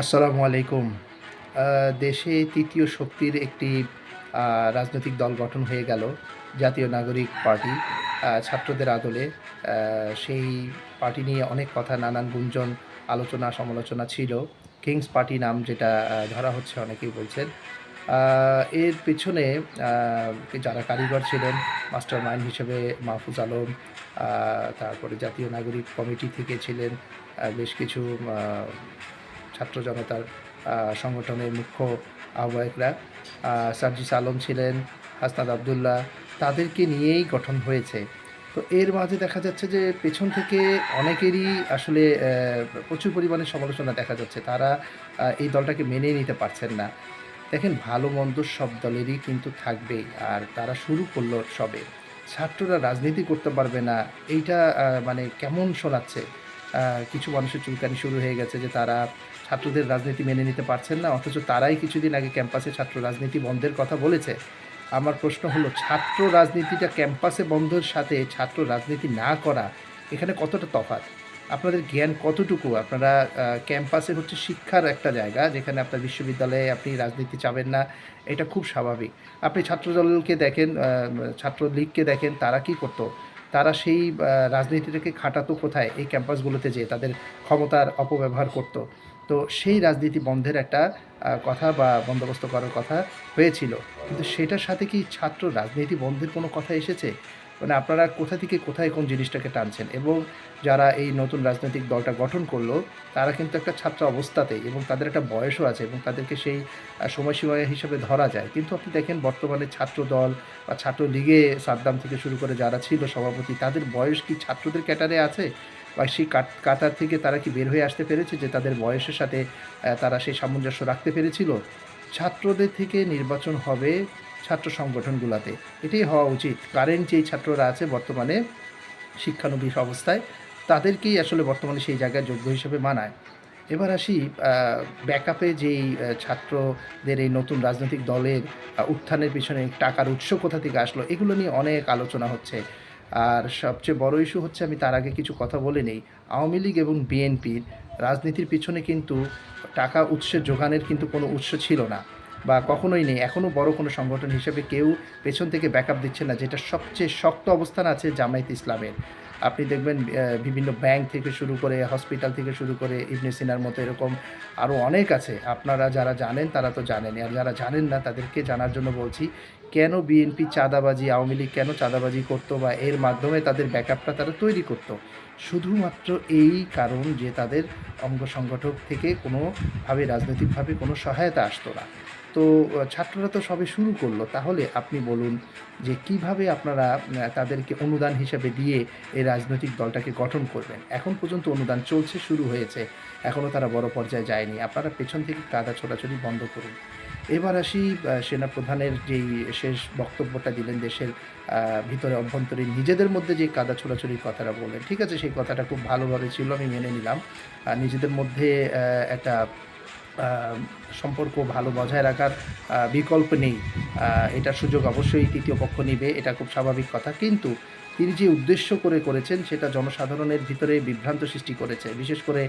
আসসালামু আলাইকুম। দেশে তৃতীয় শক্তির একটি রাজনৈতিক দল গঠন হয়ে গেল, জাতীয় নাগরিক পার্টি ছাত্রদের আদলে। সেই পার্টি নিয়ে অনেক কথা, নানান গুঞ্জন, আলোচনা, সমালোচনা ছিল। কিংস পার্টি নাম যেটা ধরা হচ্ছে অনেকেই বলছেন। এর পেছনে যারা কারিগর ছিলেন, মাস্টার মাইন্ড হিসেবে মাহফুজ আলম তারপরে জাতীয় নাগরিক কমিটি থেকে ছিলেন বেশ কিছু ছাত্র জনতার সংগঠনের মুখ্য আহ্বায়করা আহ, সার্জিস আলম ছিলেন হাসনাদ আবদুল্লাহ তাদেরকে নিয়েই গঠন হয়েছে। তো এর মাঝে দেখা যাচ্ছে যে পেছন থেকে অনেকেরই আসলে প্রচুর পরিমাণে সমালোচনা দেখা যাচ্ছে। তারা এই দলটাকে মেনে নিতে পারছেন না। দেখেন ভালো মন্দ সব দলেরই কিন্তু থাকবেই আর তারা শুরু করল সবে। ছাত্ররা রাজনীতি করতে পারবে না। এইটা মানে কেমন শোনাচ্ছে? কিছু মানুষের চুলকানি শুরু হয়ে গেছে যে তারা ছাত্রদের রাজনীতি মেনে নিতে পারছেন না, অথচ তারাই কিছুদিন আগে ক্যাম্পাসে ছাত্র রাজনীতি বন্ধের কথা বলেছে। আমার প্রশ্ন হলো, ছাত্র রাজনীতিটা ক্যাম্পাসে বন্ধের সাথে ছাত্র রাজনীতি না করা এখানে কতটা তফাৎ? আপনাদের জ্ঞান কতটুকু? আপনারা ক্যাম্পাসে হচ্ছে শিক্ষার একটা জায়গা, যেখানে আপনার বিশ্ববিদ্যালয়ে আপনি রাজনীতি চাবেন না, এটা খুব স্বাভাবিক। আপনি ছাত্রদলকে দেখেন ছাত্রলীগকে দেখেন, তারা কি করতো? তারা সেই রাজনীতিটাকে খাটাতো কোথায়? এই ক্যাম্পাসগুলোতে যেয়ে তাদের ক্ষমতার অপব্যবহার করত। তো সেই রাজনীতি বন্ধের একটা কথা বা বন্দোবস্ত করার কথা হয়েছিল। কিন্তু সেটার সাথে কি ছাত্র রাজনীতি বন্ধের কোনো কথা এসেছে? মানে আপনারা কোথা থেকে কোথায় কোন জিনিসটাকে টানছেন? এবং যারা এই নতুন রাজনৈতিক দলটা গঠন করল, তারা কিন্তু একটা ছাত্র অবস্থাতেই এবং তাদের একটা বয়সও আছে এবং তাদেরকে সেই সময়সীমা হিসেবে ধরা যায়। কিন্তু আপনি দেখেন বর্তমানে ছাত্র দল বা ছাত্র লীগে সাদ্দাম থেকে শুরু করে যারা ছিল সভাপতি, তাদের বয়স কি ছাত্রদের ক্যাটারে আছে? বা সেই কাতার থেকে তারা কি বের হয়ে আসতে পেরেছে যে তাদের বয়সের সাথে তারা সেই সামঞ্জস্য রাখতে পেরেছিল? ছাত্রদের থেকে নির্বাচন হবে ছাত্র সংগঠনগুলোতে। এটাই হওয়া উচিত। কারেন্ট যেই ছাত্ররা আছে বর্তমানে শিক্ষানবিশ অবস্থায়, তাদেরকেই আসলে বর্তমানে সেই জায়গায় যোগ্য হিসেবে মানায়। এবার আসি ব্যাকআপে যেই ছাত্রদের এই নতুন রাজনৈতিক দলের উত্থানের পিছনে টাকার উৎস কোথা থেকে আসলো, এগুলো নিয়ে অনেক আলোচনা হচ্ছে। আর সবচেয়ে বড় ইস্যু হচ্ছে, আমি তার আগে কিছু কথা বলে নেই। আওয়ামী লীগ এবং বিএনপির রাজনীতির পিছনে কিন্তু টাকা উৎসের যোগানের কিন্তু কোনো উৎস ছিল না বা কখনোই নেই। এখনও বড় কোনো সংগঠন হিসেবে কেউ পেছন থেকে ব্যাকআপ দিচ্ছে না, যেটা সবচেয়ে শক্ত অবস্থান আছে জামায়াত ইসলামের। আপনি দেখবেন বিভিন্ন ব্যাংক থেকে শুরু করে হসপিটাল থেকে শুরু করে, ইবনে সিনার মতো এরকম আরও অনেক আছে। আপনারা যারা জানেন, তারা তো জানেন আর যারা জানেন না, তাদেরকে জানার জন্য বলছি কেন বিএনপি চাঁদাবাজি, আওয়ামী লীগ কেন চাঁদাবাজি করতো বা এর মাধ্যমে তাদের ব্যাকআপটা তারা তৈরি করতো? শুধুমাত্র এই কারণ যে তাদের অঙ্গ সংগঠক থেকে কোনোভাবে, রাজনৈতিকভাবে কোনো সহায়তা আসতো না। তো ছাত্ররা তো সবে শুরু করল। তাহলে আপনি বলুন যে কীভাবে আপনারা তাদেরকে অনুদান হিসেবে দিয়ে এই রাজনৈতিক দলটাকে গঠন করবেন? এখন পর্যন্ত অনুদান চলছে, শুরু হয়েছে। এখনও তারা বড় পর্যায়ে যায়নি। আপনারা পেছন থেকে কাদা ছোটাছুটি বন্ধ করুন। এবার আসি সেনাপ্রধানের যেই শেষ বক্তব্যটা দিলেন দেশের ভিতরে অভ্যন্তরীণ নিজেদের মধ্যে যে কাদা ছোড়াছড়ির কথাটা বললেন, ঠিক আছে, সেই কথাটা খুব ভালোভাবে ছিল, আমি মেনে নিলাম। নিজেদের মধ্যে একটা সম্পর্ক ভালো বজায় রাখার বিকল্প নেই। এটার সুযোগ অবশ্যই তৃতীয় পক্ষ নেবে, এটা খুব স্বাভাবিক কথা। কিন্তু তিনি যে উদ্দেশ্য করে করেছেন সেটা জনসাধারণের ভিতরে বিভ্রান্ত সৃষ্টি করেছে। বিশেষ করে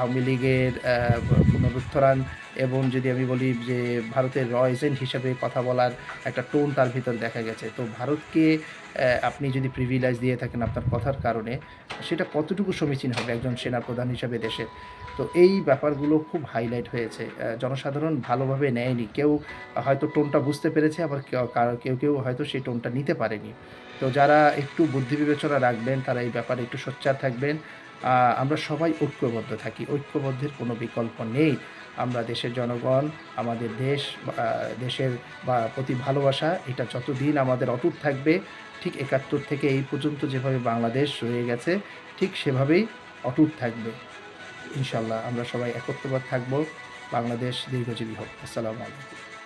আওয়ামী লীগের আহ, পুনরুত্থরান এবং যদি আমি বলি যে ভারতের র এজেন্ট হিসাবে কথা বলার একটা টোন তার ভিতর দেখা গেছে। তো ভারতকে আপনি যদি প্রিভিলাইজ দিয়ে থাকেন আপনার কথার কারণে সেটা কতটুকু সমীচীন হবে একজন সেনাপ্রধান হিসাবে দেশের? তো এই ব্যাপারগুলো খুব হাইলাইট হয়েছে। জনসাধারণ ভালোভাবে নেয়নি। কেউ হয়তো টোনটা বুঝতে পেরেছে আবার কেউ কেউ হয়তো সেই টোনটা নিতে পারেনি। তো যারা একটু বুদ্ধি বিবেচনা রাখবেন, তারা এই ব্যাপারে একটু সোচ্চার থাকবেন। আমরা সবাই ঐক্যবদ্ধ থাকি। ঐক্যবদ্ধের কোনো বিকল্প নেই। আমরা দেশের জনগণ, আমাদের দেশ দেশের, বা, প্রতি ভালোবাসা, এটা যতদিন আমাদের অটুট থাকবে, ঠিক একাত্তর থেকে এই পর্যন্ত যেভাবে বাংলাদেশ রয়ে গেছে, ঠিক সেভাবেই অটুট থাকবে। ইনশাল্লাহ আমরা সবাই একত্রবাদ থাকব। বাংলাদেশ দীর্ঘজীবী হোক। আসসালামু আলাইকুম।